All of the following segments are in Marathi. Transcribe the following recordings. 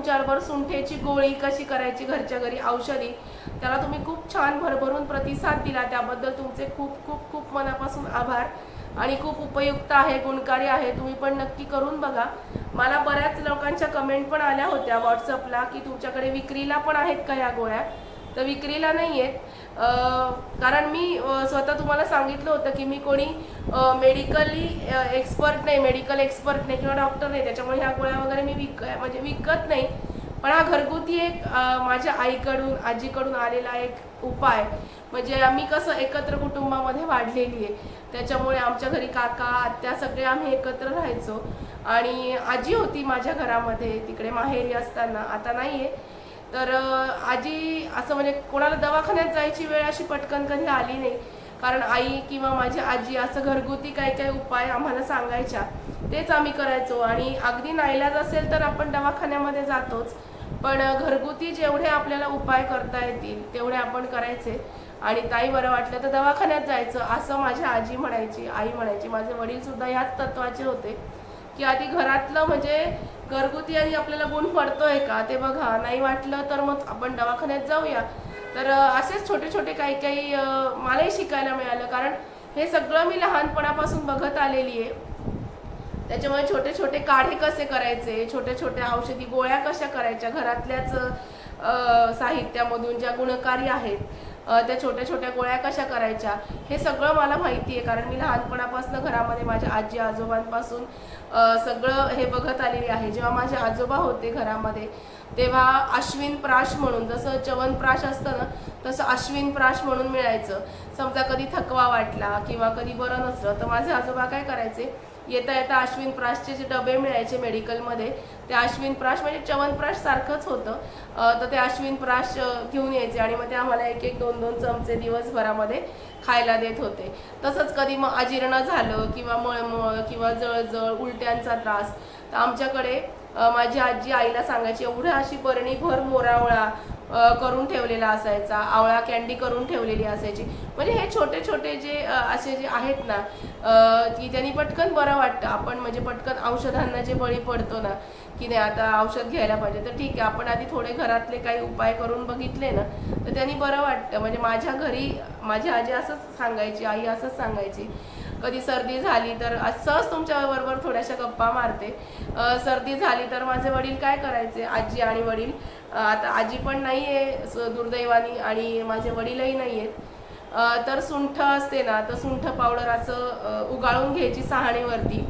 तुमच्याबरोबर सुंठेची गोळी कशी करायची घरच्या घरी औषधी त्याला तुम्ही खूप छान भरभरून प्रतिसाद दिला. त्याबद्दल तुमचे खूप खूप खूप मनापासून आभार. आणि खूप उपयुक्त आहे गुणकारी आहे. तुम्ही पण नक्की करून बघा. मला बऱ्याच लोकांच्या कमेंट पण आल्या होत्या व्हॉट्सअपला की तुमच्याकडे विक्रीला पण आहेत का या गोळ्या? तर विक्रीला नाही आहेत कारण मी स्वतः तुम्हाला सांगितलं होतं की मी कोणी मेडिकली एक्सपर्ट नाही मेडिकल एक्सपर्ट नाही किंवा डॉक्टर नाही. त्याच्यामुळे ह्या गोळ्या वगैरे मी विक म्हणजे विकत नाही. पण हा घरगुती एक माझ्या आईकडून आजीकडून आलेला एक उपाय. म्हणजे आम्ही कसं एकत्र कुटुंबामध्ये वाढलेली आहे. त्याच्यामुळे आमच्या घरी काका आत्या सगळे आम्ही एकत्र राहायचो. आणि आजी होती माझ्या घरामध्ये. तिकडे माहेरी असताना. आता नाही आहे तर आजी असं म्हणजे कोणाला दवाखान्यात जायची वेळ अशी पटकन कधी आली नाही. कारण आई किंवा माझी आजी असं घरगुती काही काही उपाय आम्हाला सांगायच्या. तेच आम्ही करायचो. आणि अगदी नाईलाज असेल तर आपण दवाखान्यामध्ये जातोच. पण घरगुती जेवढे आपल्याला उपाय करता येतील तेवढे आपण करायचे. आणि ताई बरं वाटलं तर दवाखान्यात जायचं असं माझी आजी म्हणायची आई म्हणायची. माझे वडील सुद्धा ह्याच तत्वाचे होते. की आधी घरातलं म्हणजे घरगुती आणि आपल्याला गुण पडतोय का ते बघा. नाही वाटलं तर मग आपण दवाखान्यात जाऊया. तर असेच छोटे छोटे काही काही मलाही शिकायला मिळालं. कारण हे सगळं मी लहानपणापासून बघत आलेली आहे. त्याच्यामुळे छोटे छोटे काढे कसे करायचे? छोट्या छोट्या औषधी गोळ्या कशा करायच्या? घरातल्याच अं, साहित्यामधून ज्या गुणकारी आहेत त्या छोट्या छोट्या गोळ्या कशा करायच्या हे सगळं मला माहिती आहे. कारण मी लहानपणापासून घरामध्ये माझ्या आजी आजोबांपासून सगळं हे बघत आलेली आहे. जेव्हा माझे आजोबा होते घरामध्ये तेव्हा अश्विन प्राश म्हणून जसं च्यवनप्राश असतं ना तसं अश्विन प्राश म्हणून मिळायचं. समजा कधी थकवा वाटला किंवा कधी बरं नसलं तर माझे आजोबा काय करायचे येता येता अश्विन प्राशचे जे डबे मिळायचे मेडिकलमध्ये ते अश्विन प्राश म्हणजे च्यवनप्राश सारखंच होतं. तर ते अश्विन प्राश घेऊन यायचे आणि मग ते आम्हाला एक एक दोन दोन चमचे दिवसभरामध्ये खायला देत होते. तसंच कधी मग अजीर्ण झालं किंवा मळमळ किंवा जळजळ उलट्यांचा त्रास तर आमच्याकडे माझी आजी आईला सांगायची एवढं अशी बरणीभर मोरावळा करून ठेवलेला असायचा आवळा कॅन्डी करून ठेवलेली असायची. म्हणजे हे छोटे छोटे जे असे जे आहेत ना की त्यांनी पटकन बरं वाटतं. आपण म्हणजे पटकन औषधांना जे बळी पडतो ना की नाही आता औषध घ्यायला पाहिजे. तर ठीक आहे आपण आधी थोडे घरातले काही उपाय करून बघितले ना तर त्यांनी बरं वाटतं. म्हणजे माझ्या घरी माझी आजी असंच सांगायची आई असंच सांगायची कधी सर्दी झाली तर सहज तुमच्याबरोबर थोड्याशा गप्पा मारते. सर्दी झाली तर माझे वडील काय करायचे? आजी आणि वडील. आता आजी पण नाही आहे दुर्दैवानी आणि माझे वडीलही नाही आहेत तर सुंठ असते ना तर सुंठ पावडर असं उगाळून घ्यायची सहाणीवरती.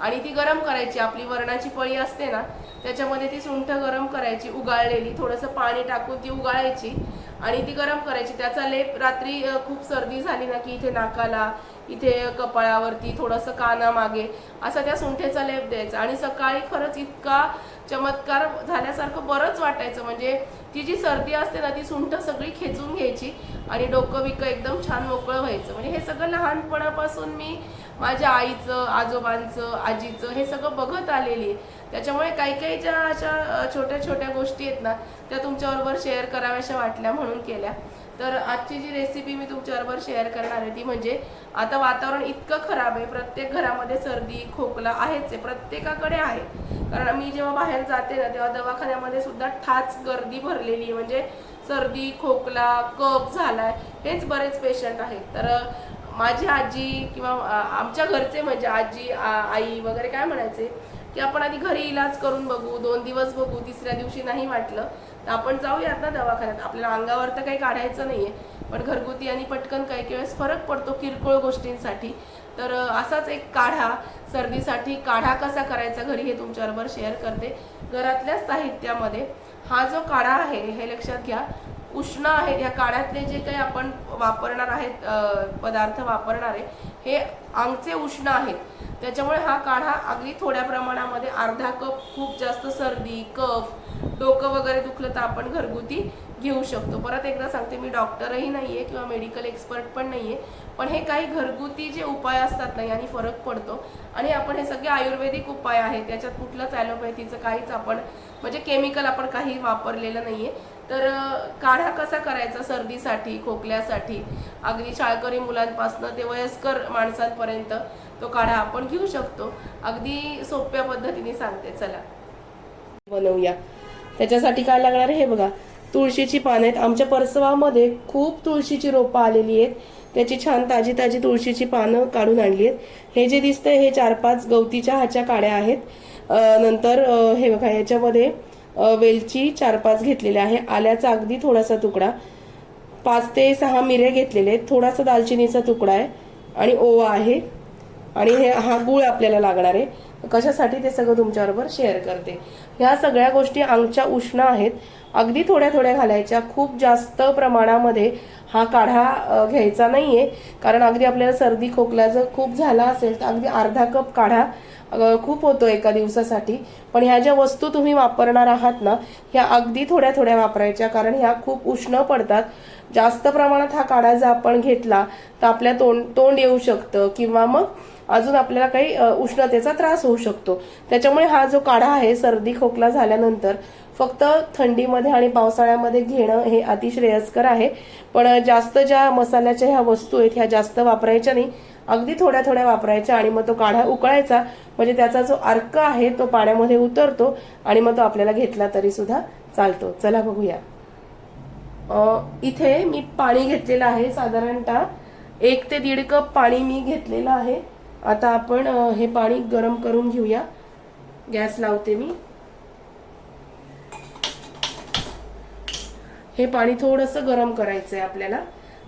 आणि ती गरम करायची. आपली वरणाची पळी असते ना त्याच्यामध्ये ती सुंठ गरम करायची उगाळलेली. थोडंसं पाणी टाकून ती उगाळायची. आणि ती गरम करायची. त्याचा लेप रात्री खूप सर्दी झाली ना की इथे नाकाला इथे कपाळावरती थोडंसं कानामागे असा त्या सुंठेचा लेप द्यायचा. आणि सकाळी खरंच इतका चमत्कार झाल्यासारखं बरंच वाटायचं. म्हणजे ती जी सर्दी असते ना ती सुंठ सगळी खेचून घ्यायची आणि डोकं बिकं एकदम छान मोकळं व्हायचं. म्हणजे हे सगळं लहानपणापासून मी माझ्या आईचं आजोबांचं आजीचं हे सगळं बघत आलेली आहे. त्याच्यामुळे काही काही ज्या अशा छोट्या छोट्या गोष्टी आहेत ना त्या तुमच्याबरोबर शेअर कराव्याशा वाटल्या म्हणून केल्या. तर आजची जी रेसिपी मी तुमच्याबरोबर शेअर करणार आहे ती म्हणजे आता वातावरण इतकं खराब आहे प्रत्येक घरामध्ये सर्दी खोकला आहेच आहे प्रत्येकाकडे आहे. कारण मी जेव्हा बाहेर जाते ना तेव्हा दवाखान्यामध्ये सुद्धा ठाच गर्दी भरलेली आहे. म्हणजे सर्दी खोकला कफ झालाय हेच बरेच पेशंट आहेत. तर माझी आजी किंवा आमच्या घरचे म्हणजे आजी आ- आई वगैरे काय म्हणायचे की आपण आधी घरी इलाज करून बघू दोन दिवस बघू तिसऱ्या दिवशी नाही वाटलं तर आपण जाऊयात ना दवाखान्यात. आपल्याला अंगावर तर काही काढायचं नाहीये पण घरगुती आणि पटकन काही काही वेळेस फरक पडतो किरकोळ गोष्टींसाठी. तर असाच एक काढा सर्दीसाठी काढा कसा करायचा घरी हे तुमच्याबरोबर शेअर करते घरातल्याच साहित्यामध्ये. हा जो काढा आहे हे लक्षात घ्या. उष्ण आहेत ह्या काढ्यातले जे काही आपण वापरणार आहेत पदार्थ वापरणार आहे हे अंगचे उष्ण आहेत. त्याच्यामुळे हा काढा अगदी थोड्या प्रमाणामध्ये अर्धा कप खूप जास्त सर्दी कफ डोकं वगैरे दुखलं तर आपण घरगुती घेऊ शकतो. परत एकदा सांगते मी डॉक्टरही नाही आहे किंवा मेडिकल एक्सपर्ट पण नाही आहे पण हे काही घरगुती जे उपाय असतात ना यांनी फरक पडतो. आणि आपण हे सगळे आयुर्वेदिक उपाय आहेत त्याच्यात कुठलंच ॲलोपॅथीचं काहीच आपण म्हणजे केमिकल आपण काही वापरलेलं नाही आहे तर काढा कसा करायचा सर्दीसाठी खोकल्यासाठी? अगदी शाळकरी मुलांपासनं ते वयस्कर माणसांपर्यंत तो काढा आपण घेऊ शकतो. अगदी सोप्या पद्धतीने सांगते चला. बनवूया. त्याच्यासाठी काय लागणार हे बघा. तुळशीची पानं आहेत. आमच्या परसवामध्ये खूप तुळशीची रोपं आलेली आहेत. त्याची छान ताजी ताजी तुळशीची पानं काढून आणली आहेत. हे जे दिसतंय हे चार पाच गवतीच्या ह्याच्या काड्या आहेत. नंतर हे बघा याच्यामध्ये वेलची चार पाच घेतलेल्या आहे. आल्याचा अगदी थोडासा तुकडा. पाच ते सहा मिरे घेतलेले आहेत. थोडासा दालचिनीचा तुकडा आहे आणि ओवा आहे. आणि हे हा गुळ आपल्याला लागणार आहे. कशासाठी ते सगळं तुमच्याबरोबर शेअर करते. ह्या सगळ्या गोष्टी अंगच्या उष्ण आहेत. अगदी थोड्या थोड्या घालायच्या. खूप जास्त प्रमाणामध्ये हा काढा घ्यायचा नाही आहे कारण अगदी आपल्याला सर्दी खोकला जर खूप झाला असेल तर अगदी अर्धा कप काढा. खूप होतो एका दिवसासाठी. पण ह्या ज्या वस्तू तुम्ही वापरणार आहात ना ह्या अगदी थोड्या थोड्या वापरायच्या. कारण ह्या खूप उष्ण पडतात. जास्त प्रमाणात हा काढा जर आपण घेतला तर आपल्या तोंड तोंड येऊ शकतं किंवा मग अजून आपल्याला काही उष्णतेचा त्रास होऊ शकतो. त्याच्यामुळे हा जो काढा आहे सर्दी खोकला झाल्यानंतर फक्त थंडीमध्ये आणि पावसाळ्यामध्ये घेणं हे अतिश्रेयस्कर आहे. पण जास्त ज्या मसाल्याच्या ह्या वस्तू आहेत ह्या जास्त वापरायच्या नाही. अगदी थोड्या थोड्या वापरायच्या आणि मग तो काढा उकळायचा. म्हणजे त्याचा जो अर्क आहे तो पाण्यामध्ये उतरतो आणि मग तो आपल्याला घेतला तरी सुद्धा चालतो. चला बघूया. इथे मी पाणी घेतलेलं आहे साधारणतः एक ते दीड कप पाणी मी घेतलेलं आहे. आता आपण हे पाणी गरम करून घेऊया. गॅस लावते मी. हे पाणी थोडंसं गरम करायचं आहे आपल्याला.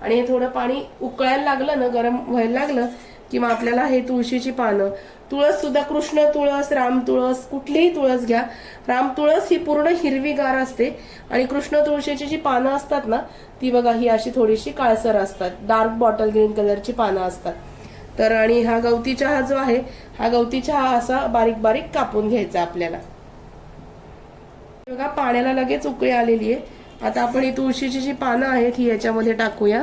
आणि हे थोडं पाणी उकळायला लागलं ना गरम व्हायला लागलं किंवा आपल्याला हे तुळशीची पानं. तुळस सुद्धा कृष्ण तुळस राम तुळस कुठलीही तुळस घ्या. राम तुळस ही पूर्ण हिरवीगार असते आणि कृष्ण तुळशीची जी पानं असतात ना ती बघा ही अशी थोडीशी काळसर असतात. डार्क बॉटल ग्रीन कलरची पानं असतात. तर आणि हा गवती चहा जो आहे हा गवती चहा असा बारीक बारीक कापून घ्यायचा आपल्याला. बघा पाण्याला लगेच उकळी आलेली आहे. आता आपण ही तुळशीची जी पानं आहेत ही याच्यामध्ये टाकूया.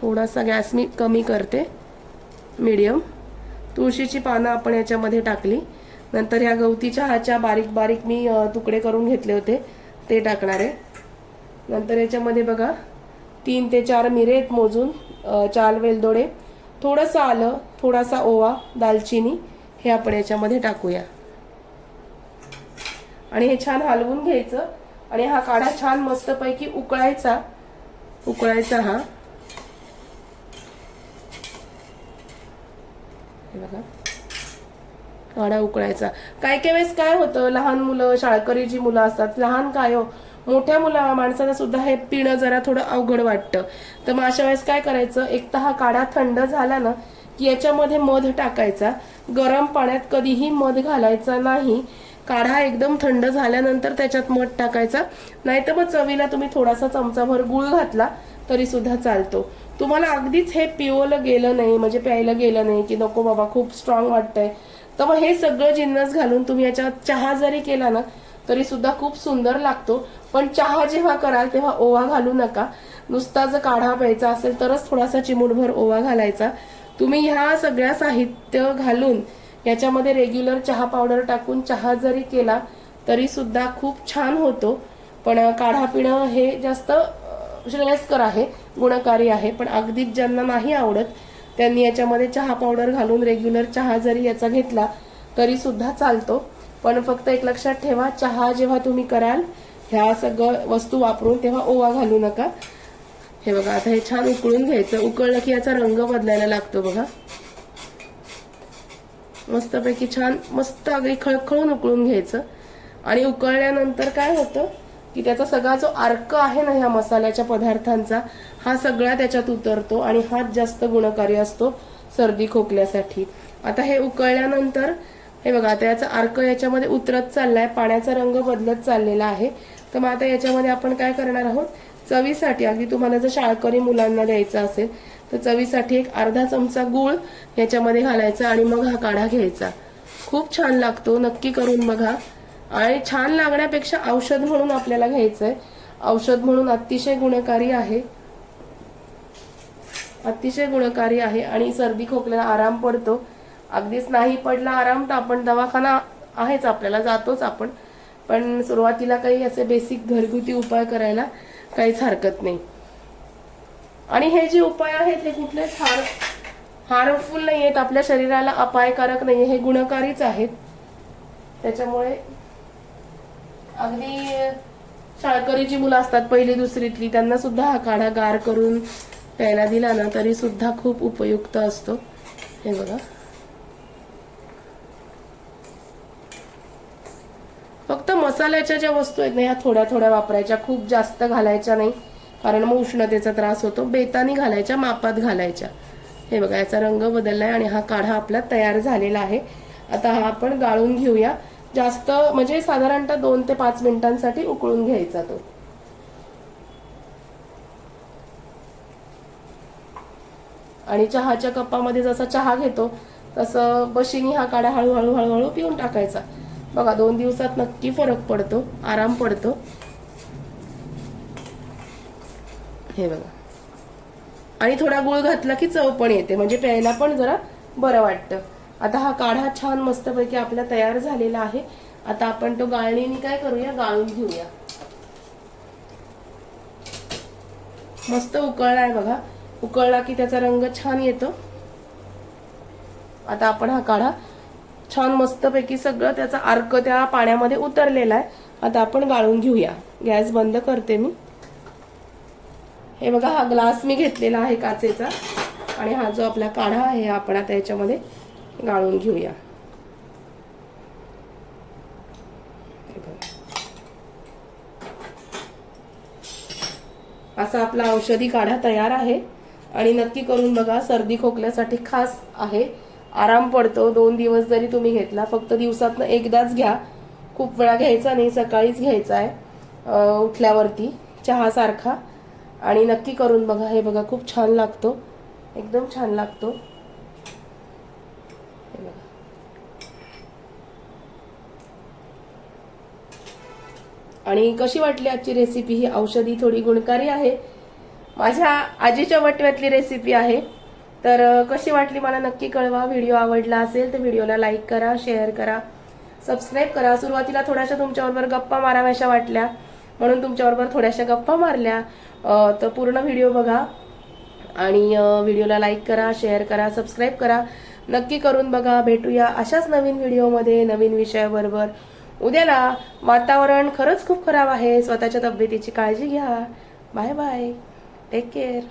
थोडासा गॅस मी कमी करते. मीडियम. तुळशीची पानं आपण याच्यामध्ये टाकली. नंतर ह्या गवती चहाच्या बारीक बारीक मी तुकडे करून घेतले होते. ते टाकणार आहे. नंतर याच्यामध्ये बघा तीन ते चार मिरेत मोजून चार वेलदोडे थोडंसं आलं थोडासा ओवा दालचिनी हे आपण याच्यामध्ये टाकूया. आणि हे छान हलवून घ्यायचं. आणि हा काढा छान मस्तपैकी उकळायचा. उकळायचा हा. बघा. काढा उकळायचा. काय काय वेळेस काय होतं लहान मुलं शाळकरी जी मुलं असतात लहान काय हो मोठ्या मुला माणसाला सुद्धा हे पिणं जरा थोडं अवघड वाटतं. तर मग अशा वेळेस काय करायचं एक तर हा काढा थंड झाला ना की याच्यामध्ये मध टाकायचा. गरम पाण्यात कधीही मध घालायचा नाही. काढा एकदम थंड झाल्यानंतर त्याच्यात मध टाकायचा. नाहीतर मग चवीला तुम्ही थोडासा चमचाभर गुळ घातला तरी सुद्धा चालतो. तुम्हाला अगदीच हे पिवलं गेलं नाही म्हणजे प्यायला गेलं नाही की नको बाबा खूप स्ट्रॉंग वाटतंय. तर मग हे सगळं जिन्नस घालून तुम्ही याच्यात चहा जरी केला ना तरी सुद्धा खूप सुंदर लागतो. पण चहा जेव्हा कराल तेव्हा ओवा घालू नका. नुसता जर काढा प्यायचा असेल तरच थोडासा चिमूटभर ओवा घालायचा. तुम्ही ह्या सगळ्या साहित्य घालून याच्यामध्ये रेग्युलर चहा पावडर टाकून चहा जरी केला तरी सुद्धा खूप छान होतो. पण काढा पिणं हे जास्त श्रेयस्कर आहे गुणकारी आहे. पण अगदीच ज्यांना नाही आवडत त्यांनी याच्यामध्ये चहा पावडर घालून रेग्युलर चहा जरी याचा घेतला तरी सुद्धा चालतो. पण फक्त एक लक्षात ठेवा चहा जेव्हा तुम्ही कराल ह्या सगळं वस्तू वापरून तेव्हा ओवा घालू नका. हे बघा आता हे छान उकळून घ्यायचं. उकळलं की याचा रंग बदलायला लागतो बघा. मस्तपैकी छान मस्त अगदी खळखळून उकळून घ्यायचं. आणि उकळल्यानंतर काय होतं की त्याचा सगळा जो अर्क आहे ना ह्या मसाल्याच्या पदार्थांचा हा सगळा त्याच्यात उतरतो आणि हाच जास्त गुणकारी असतो सर्दी खोकल्यासाठी. आता हे उकळल्यानंतर हे बघा आता याचा अर्क याच्यामध्ये उतरत चाललाय पाण्याचा रंग बदलत चाललेला आहे. तर मग आता याच्यामध्ये आपण काय करणार आहोत? चवीसाठी अगदी तुम्हाला जर शाळकरी मुलांना द्यायचं असेल तर चवीसाठी एक अर्धा चमचा गूळ याच्यामध्ये घालायचा आणि मग हा काढा घ्यायचा. खूप छान लागतो नक्की करून बघा. आणि छान लागण्यापेक्षा औषध म्हणून आपल्याला घ्यायचंय. औषध म्हणून अतिशय गुणकारी आहे. अतिशय गुणकारी आहे आणि सर्दी खोकल्याला आराम पडतो. अगदीच नाही पडला आराम तर आपण दवाखाना आहेच आपल्याला जातोच आपण. पण सुरुवातीला काही असे बेसिक घरगुती उपाय करायला काहीच हरकत नाही. आणि हे जे उपाय आहेत हे कुठलेच हार हार्मफुल नाही आहेत. आपल्या शरीराला अपायकारक नाही हे गुणकारीच आहेत. त्याच्यामुळे अगदी शाळकरी जी मुलं असतात पहिली दुसरीतली त्यांना सुद्धा हा काढा गार करून प्यायला दिला ना तरी सुद्धा खूप उपयुक्त असतो. हे बघा. फक्त मसाल्याच्या ज्या वस्तू आहेत ना ह्या थोड्या थोड्या वापरायच्या. खूप जास्त घालायच्या नाही. कारण मग उष्णतेचा त्रास होतो. बेतानी घालायच्या मापात घालायच्या. हे बघा याचा रंग बदललाय आणि हा काढा आपला तयार झालेला आहे. आता हा आपण गाळून घेऊया. जास्त म्हणजे साधारणतः दोन ते पाच मिनिटांसाठी उकळून घ्यायचा तो. आणि चहाच्या कपामध्ये जसा चहा घेतो तसं बशीनी हा काढा हळूहळू हळूहळू पिऊन टाकायचा. बघा दोन दिवसात नक्की फरक पडतो आराम पडतो. हे बघा. आणि थोडा गुळ घातला की चव पण येते. म्हणजे प्यायला पण जरा बरं वाटतं. आता हा काढा छान मस्तपैकी आपला तयार झालेला आहे. आता आपण तो गाळणीने काय करूया? गाळून घेऊया. मस्त उकळलाय बघा. उकळला की त्याचा रंग छान येतो. आता आपण हा काढा. छान मस्तपैकी सगळं त्याचा अर्क त्या पाण्यामध्ये उतरलेला आहे. आता आपण गाळून घेऊया. गॅस बंद करते मी. हे बघा हा ग्लास मी घेतलेला आहे काचेचा. आणि हा जो आपला काढा आहे आपण आता याच्यामध्ये गाळून घेऊया. असा आपला औषधी काढा तयार आहे. आणि नक्की करून बघा सर्दी खोकल्यासाठी खास आहे. आराम पडतो. दोन दिवस जरी तुम्ही घेतला फक्त दिवसातनं एकदाच घ्या. खूप वेळा घ्यायचा नाही सकाळीच घ्यायचा आहे उठल्यावरती. चहासारखा. आणि नक्की करून बघा. हे बघा खूप छान लागतो. एकदम छान लागतो. हे बघा. आणि कशी वाटली आजची रेसिपी ही औषधी थोडी गुणकारी आहे. माझ्या आजीच्या वटव्यातली रेसिपी आहे. तर कशी वाटली मला नक्की कळवा. व्हिडिओ आवडला असेल तर व्हिडिओला लाईक करा शेअर करा सबस्क्राईब करा. सुरुवातीला थोड्याशा तुमच्याबरोबर गप्पा माराव्याशा वाटल्या. म्हणून तुमच्याबरोबर थोड्याशा गप्पा मारल्या. तर पूर्ण व्हिडिओ बघा. आणि व्हिडिओला लाईक करा शेअर करा सबस्क्राईब करा. नक्की करून बघा. भेटूया अशाच नवीन व्हिडिओमध्ये नवीन विषयाबरोबर. उद्याला वातावरण खरंच खूप खराब आहे. स्वतःच्या तब्येतीची काळजी घ्या. Bye bye. Take care